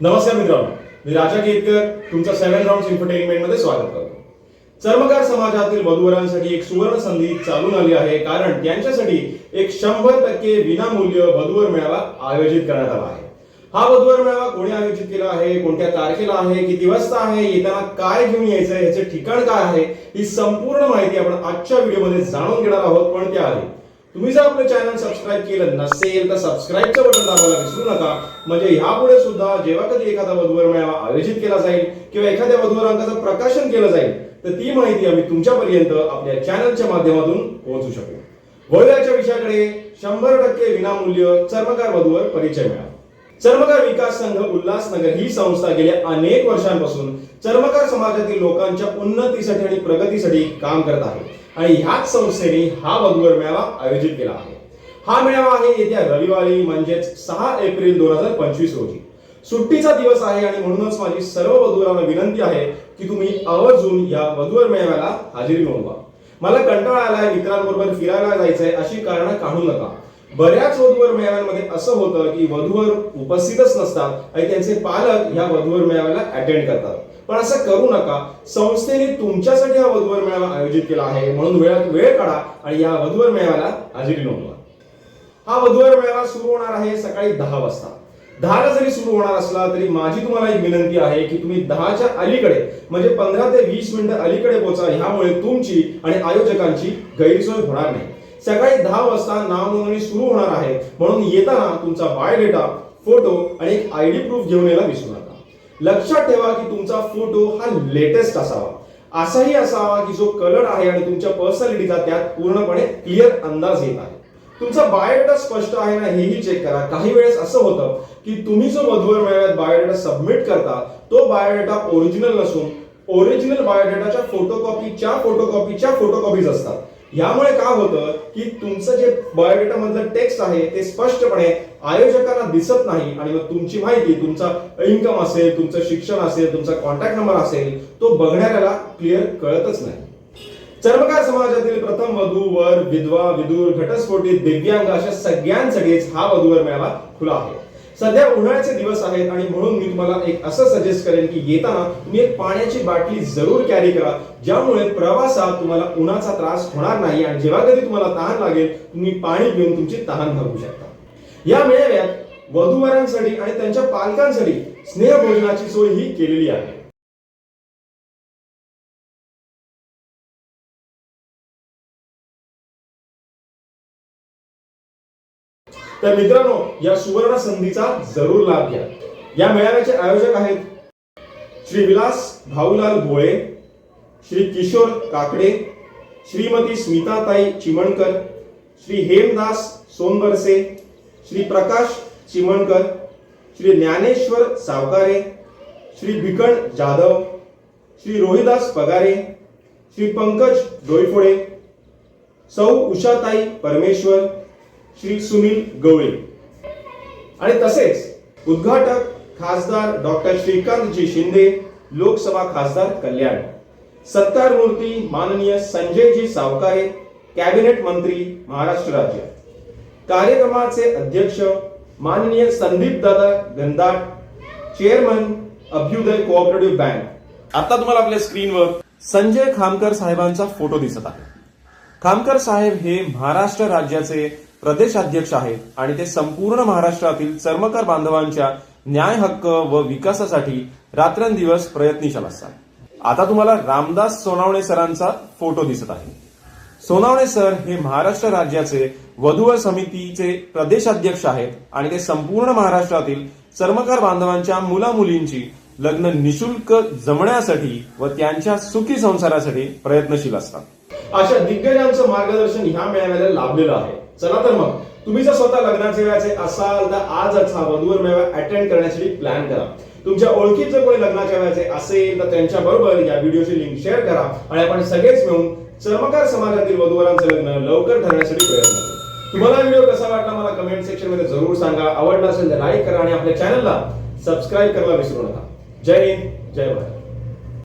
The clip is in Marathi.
नमस्कार मित्रांनो मी राजा केतकर तुमचं सेव्हन राऊंड एंटरटेनमेंटमध्ये स्वागत करतो. चर्मकार समाजातील वधूवरांसाठी एक सुवर्ण संधी चालून आली आहे कारण त्यांच्यासाठी एक शंभर टक्के विनामूल्य वधूवर मेळावा आयोजित करण्यात आला आहे. हा वधूवर मेळावा कोणी आयोजित केला आहे कोणत्या तारखेला आहे किती वाजता आहे येताना काय घेऊन यायचं आहे याचे ठिकाण काय आहे ही संपूर्ण माहिती आपण आजच्या व्हिडिओमध्ये जाणून घेणार आहोत पण त्याआधी तुम्ही जर आपलं चॅनल सबस्क्राईब केलं नसेल तर सबस्क्राईबचं बटन दाबायला विसरू नका. म्हणजे यापुढे सुद्धा जेव्हा कधी एखादा वधूवर मेळावा आयोजित केला जाईल किंवा एखाद्या वधूवरांकाचं प्रकाशन केलं जाईल तर ती माहिती आम्ही तुमच्यापर्यंत आपल्या चॅनलच्या माध्यमातून पोहोचू शकू. वळल्याच्या विषयाकडे शंभर टक्के विनामूल्य चर्मकार वधूवर परिचय मिळाला. चर्मकार विकास संघ उल्हासनगर ही संस्था गेल्या अनेक वर्षांपासून चर्मकार समाजातील लोकांच्या उन्नतीसाठी आणि प्रगतीसाठी काम करत आहे. आणि ह्याच संस्थेने हा वधूवर मेळावा आयोजित केला आहे. हा मेळावा आहे येत्या रविवारी म्हणजेच सहा एप्रिल दोन हजार पंचवीस रोजी. सुट्टीचा दिवस आहे आणि म्हणूनच माझी सर्व वधूवरांना विनंती आहे की तुम्ही आवर्जून या वधूवर मेळाव्याला हजेरी नोंदवा. मला कंटाळा आलाय मित्रांबरोबर फिरायला जायचंय अशी कारण काढू नका. बऱ्याच वधूवर मेळाव्यांमध्ये असं होतं की वधूवर उपस्थितच नसतात आणि त्यांचे पालक ह्या वधूवर मेळाव्याला अटेंड करतात. पण असं करू नका. संस्थेने तुमच्यासाठी हा वधूवर मेळावा आयोजित केला आहे. म्हणून वेळात वेळ काढा आणि या वधूवर मेळाव्याला हजेरी नोंदवा. हा वधूवर मेळावा सुरू होणार आहे सकाळी दहा वाजता. दहाला जरी सुरू होणार असला तरी माझी तुम्हाला एक विनंती आहे की तुम्ही दहाच्या अलीकडे म्हणजे पंधरा ते वीस मिनिटं अलीकडे पोहोचा ह्यामुळे तुमची आणि आयोजकांची गैरसोय होणार नाही. सकाळी दहा वाजता नावनोंदणी सुरू होणार आहे. म्हणून येताना तुमचा बायोडेटा फोटो आणि एक आयडी प्रूफ घेऊन यायला विसरू नका. लक्षात ठेवा की तुमचा फोटो हा लेटेस्ट असावा. असाही असावा की जो कलर आहे आणि तुमच्या पर्सनॅलिटीचा त्यात पूर्णपणे क्लिअर अंदाज येत आहे. तुमचा बायोडेटा स्पष्ट आहे ना हेही चेक करा. काही वेळेस असं होतं की तुम्ही जो मधुवर मेळाव्यात बायोडेटा सबमिट करता तो बायोडेटा ओरिजिनल नसून ओरिजिनल बायोडेटाच्या फोटोकॉपीच्या फोटोकॉपीच्या फोटोकॉपीज असतात. यामुळे काय होतं की तुमचं जे बायोडेटा मधलं टेक्स्ट आहे ते स्पष्टपणे आयोजकांना दिसत नाही आणि मग तुमची माहिती तुमचा इन्कम असेल तुमचं शिक्षण असेल तुमचा कॉन्टॅक्ट नंबर असेल तो बघणाऱ्याला क्लिअर कळतच नाही. चर्मकार समाजातील प्रथम वधू वर विधवा विदूर घटस्फोटित दिव्यांग अशा सगळ्यांसाठीच हा वधूवर मेळावा खुला आहे. सध्या उन्हाळ्याचे दिवस आहेत आणि म्हणून मी तुम्हाला एक असं सजेस्ट करेन की येताना तुम्ही एक पाण्याची बाटली जरूर कॅरी करा. ज्यामुळे प्रवासात तुम्हाला उन्हाचा त्रास होणार नाही आणि जेव्हा कधी तुम्हाला तहान लागेल तुम्ही पाणी पिऊन तुमची तहान भागू शकता. या मेळाव्यात वधूवरांसाठी आणि त्यांच्या पालकांसाठी स्नेहभोजनाची सोय ही केलेली आहे. तर मित्रांनो या सुवर्ण संधीचा जरूर लाभ घ्या. या मेळाव्याचे आयोजक आहेत श्री विलास भाऊलाल भोळे श्री किशोर काकडे श्रीमती स्मिताताई चिमणकर श्री हेमदास सोनबरसे श्री प्रकाश चिमणकर श्री ज्ञानेश्वर सावकारे श्री भिकण जाधव श्री रोहिदास पगारे श्री पंकज डोईफोळे सौ उषाताई परमेश्वर श्री सुनील गवळे आणि तसेच उद्घाटक खासदार डॉक्टर श्रीकांतजी शिंदे लोकसभा खासदार कल्याण. सत्तार मूर्ती माननीय संजयजी सावकारे कॅबिनेट मंत्री महाराष्ट्र राज्य. कार्यक्रमाचे अध्यक्ष माननीय संदीप दादा Gandhat chairman Abhyudaya cooperative bank. आता तुम्हाला आपल्या स्क्रीनवर संजय खामकर साहेबांचा फोटो दिसत आहे. खामकर साहेब हे महाराष्ट्र राज्याचे प्रदेशाध्यक्ष आहेत आणि ते संपूर्ण महाराष्ट्रातील चर्मकार बांधवांच्या न्याय हक्क व विकासासाठी रात्रंदिवस प्रयत्नशील असतात. आता तुम्हाला रामदास सोनावणे सरांचा फोटो दिसत आहे. सोनावणे सर हे महाराष्ट्र राज्याचे वधूवर समितीचे प्रदेशाध्यक्ष आहेत आणि ते संपूर्ण महाराष्ट्रातील चर्मकार बांधवांच्या मुला मुलींची लग्न निशुल्क जमण्यासाठी व त्यांच्या सुखी संसारासाठी प्रयत्नशील असतात. अशा दिग्गजांचं मार्गदर्शन ह्या मेळाव्याला लाभलेलं आहे. चला तर मग तुम्ही जर स्वतः लग्नाचे वेळाचे असाल तर आजच हा वधूवर मेळावा अटेंड करण्यासाठी प्लॅन करा. तुमच्या ओळखीत जर कोणी लग्नाच्या वेळाचे असेल तर त्यांच्या बरोबर या व्हिडिओची लिंक शेअर करा आणि आपण सगळेच मिळून चर्मकार समाजातील वधूवरांचं लग्न लवकर ठरण्यासाठी प्रयत्न करू. तुम्हाला व्हिडिओ कसा वाटला मला कमेंट सेक्शनमध्ये जरूर सांगा. आवडला असेल तर लाईक करा आणि आपल्या चॅनलला सबस्क्राईब करायला विसरू नका. जय हिंद जय भारत.